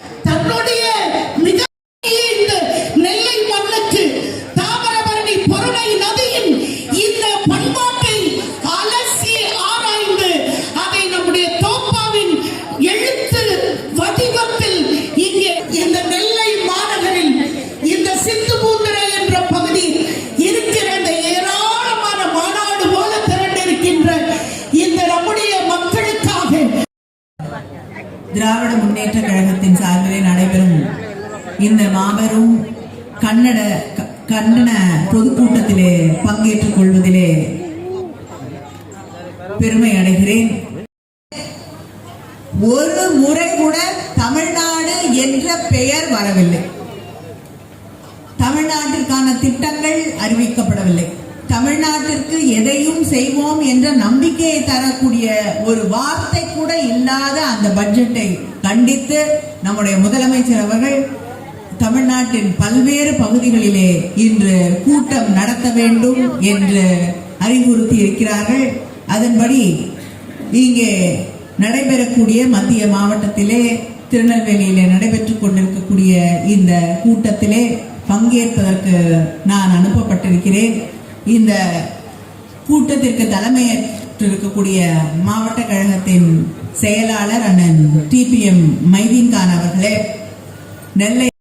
தன்னுடைய மிக நெல்லை மண்ணுக்கு தாமிரபரணி பொருளை நதியின் திராவிட முன்னேற்ற கழகத்தின் சார்பிலே நடைபெறும் இந்த மாபெரும் கன்னட கண்டன பொதுக்கூட்டத்திலே பங்கேற்றுக் கொள்வதிலே பெருமை அடைகிறேன். ஒரு முறை கூட தமிழ்நாடு என்ற பெயர் வரவில்லை. தமிழ்நாட்டிற்கான திட்டங்கள் அறிவிக்கப்படவில்லை. தமிழ்நாட்டிற்கு எதையும் செய்வோம் என்ற நம்பிக்கையை தரக்கூடிய ஒரு வார்த்தை கூட இல்லாத அந்த பட்ஜெட்டை கண்டித்து நம்முடைய முதலமைச்சர் அவர்கள் தமிழ்நாட்டின் பல்வேறு பகுதிகளிலே இன்று கூட்டம் நடத்த வேண்டும் என்று அறிவுறுத்தி இருக்கிறார்கள். அதன்படி இங்கே நடைபெறக்கூடிய மத்திய மாவட்டத்திலே திருநெல்வேலியிலே நடைபெற்றுக் கொண்டிருக்கக்கூடிய இந்த கூட்டத்திலே பங்கேற்பதற்கு நான் அனுப்பப்பட்டிருக்கிறேன். இந்த கூட்டத்திற்கு தலைமையேற்றிருக்கக்கூடிய மாவட்ட கழகத்தின் செயலாளர் அண்ணன் டிபிஎம் மைதீன் கான் அவர்களே நெல்லை